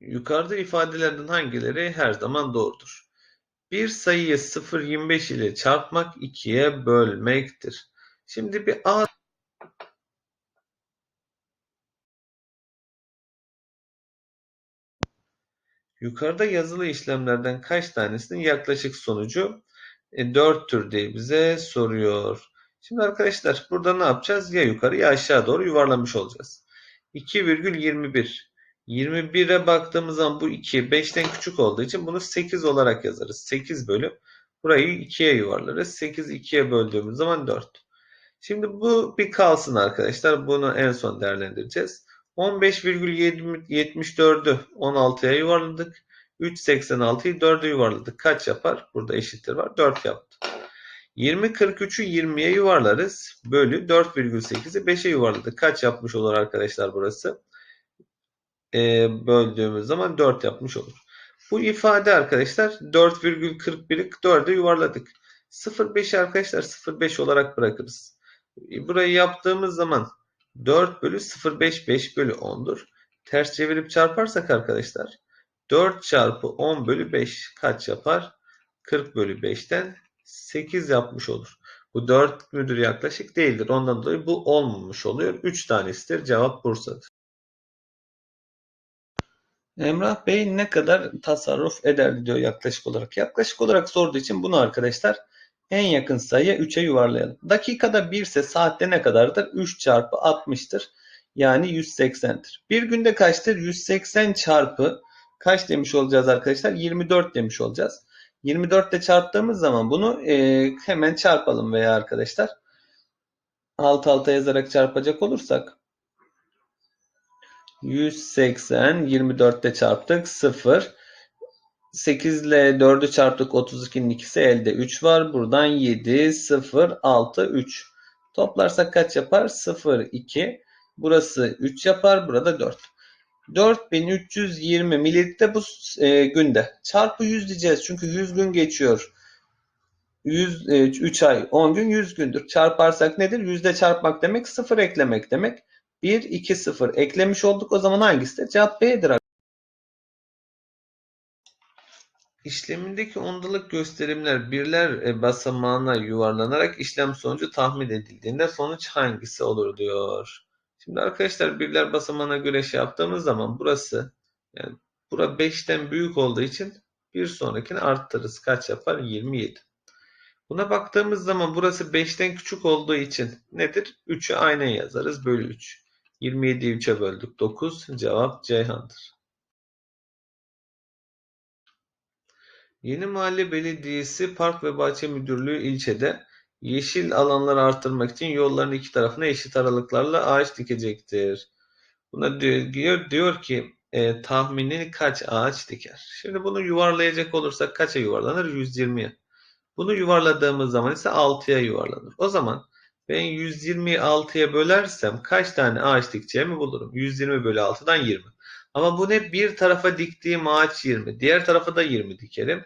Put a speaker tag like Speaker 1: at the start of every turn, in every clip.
Speaker 1: Yukarıda ifadelerden hangileri her zaman doğrudur? Bir sayıyı 0,25 ile çarpmak 2'ye bölmektir. Şimdi bir A Yukarıda yazılı işlemlerden kaç tanesinin yaklaşık sonucu e, 4'tür diye bize soruyor. Şimdi arkadaşlar burada ne yapacağız? Ya yukarı ya aşağı doğru yuvarlamış olacağız. 2,21 21'e baktığımız zaman bu 2 5'ten küçük olduğu için bunu 8 olarak yazarız. 8 bölü. Burayı 2'ye yuvarlarız. 8 2'ye böldüğümüz zaman 4. Şimdi bu bir kalsın arkadaşlar. Bunu en son değerlendireceğiz. 15,74'ü 16'ya yuvarladık. 3,86'yı 4'e yuvarladık. Kaç yapar? Burada eşittir var. 4 yaptı. 20,43'ü 20'ye yuvarlarız. Bölü 4,8'i 5'e yuvarladık. Kaç yapmış olur arkadaşlar burası? Ee, böldüğümüz zaman 4 yapmış olur. Bu ifade arkadaşlar 4,41'i 4'e yuvarladık. 0,5'i arkadaşlar 0,5 olarak bırakırız. Burayı yaptığımız zaman 4 bölü 0,5 5 bölü 10'dur. Ters çevirip çarparsak arkadaşlar 4 çarpı 10 bölü 5 kaç yapar? 40 bölü 5'ten 8 yapmış olur. Bu 4 müdür yaklaşık değildir. Ondan dolayı bu olmamış oluyor. 3 tanesidir. Cevap Bursa'dır. Emrah Bey ne kadar tasarruf eder diyor yaklaşık olarak. Yaklaşık olarak sorduğu için bunu arkadaşlar en yakın sayıya 3'e yuvarlayalım. Dakikada 1 ise saatte ne kadardır? 3 çarpı 60'tır. Yani 180'tir. Bir günde kaçtır? 180 çarpı kaç demiş olacağız arkadaşlar? 24 demiş olacağız. 24 ile çarptığımız zaman bunu e, hemen çarpalım veya arkadaşlar. Alt alta yazarak çarpacak olursak 180 24'te çarptık 0 8 ile 4'ü çarptık 32'nin ikisi elde 3 var. Buradan 7 0 6 3. Toplarsak kaç yapar? 0 2. Burası 3 yapar. Burada 4. 4320 mililitre bu e, günde. Çarpı 100 diyeceğiz. Çünkü 100 gün geçiyor. 100, e, 3 ay 10 gün 100 gündür. Çarparsak nedir? Yüzde çarpmak demek 0 eklemek demek. 1 2 0 eklemiş olduk. O zaman hangisidir? Cevap B'dir. İşlemindeki ondalık gösterimler birler e, basamağına yuvarlanarak işlem sonucu tahmin edildiğinde sonuç hangisi olur diyor. Şimdi arkadaşlar birler basamağına göre şey yaptığımız zaman burası yani bura 5'ten büyük olduğu için bir sonrakini arttırırız. Kaç yapar? 27. Buna baktığımız zaman burası 5'ten küçük olduğu için nedir? 3'ü aynen yazarız. Bölü 3. 27'yi 3'e böldük. 9. Cevap Ceyhan'dır. Yeni Mahalle Belediyesi Park ve Bahçe Müdürlüğü ilçede yeşil alanları artırmak için yolların iki tarafına eşit aralıklarla ağaç dikecektir. Buna diyor, diyor ki e, tahmini kaç ağaç diker? Şimdi bunu yuvarlayacak olursak kaça yuvarlanır? 120'ye. Bunu yuvarladığımız zaman ise 6'ya yuvarlanır. O zaman ben 120'yi 6'ya bölersem kaç tane ağaç dikeceğimi bulurum. 120 bölü 6'dan 20. Ama bu ne? Bir tarafa diktiğim ağaç 20. Diğer tarafa da 20 dikerim.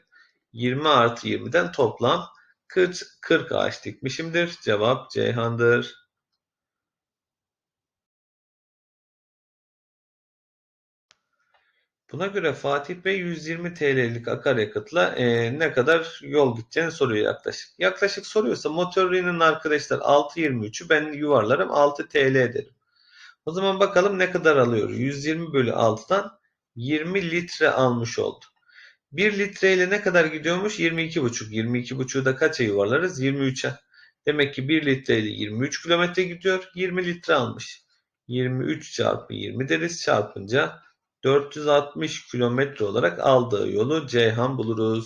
Speaker 1: 20 artı 20'den toplam 40, 40 ağaç dikmişimdir. Cevap Ceyhan'dır. Buna göre Fatih Bey 120 TL'lik akaryakıtla e, ne kadar yol gideceğini soruyor yaklaşık. Yaklaşık soruyorsa motorinin arkadaşlar 6.23'ü ben yuvarlarım 6 TL ederim. O zaman bakalım ne kadar alıyor. 120 bölü 6'dan 20 litre almış oldu. 1 litre ile ne kadar gidiyormuş? 22,5. 22,5'u da kaça yuvarlarız? 23'e. Demek ki 1 litre ile 23 kilometre gidiyor. 20 litre almış. 23 çarpı 20 deriz. Çarpınca 460 kilometre olarak aldığı yolu Ceyhan buluruz.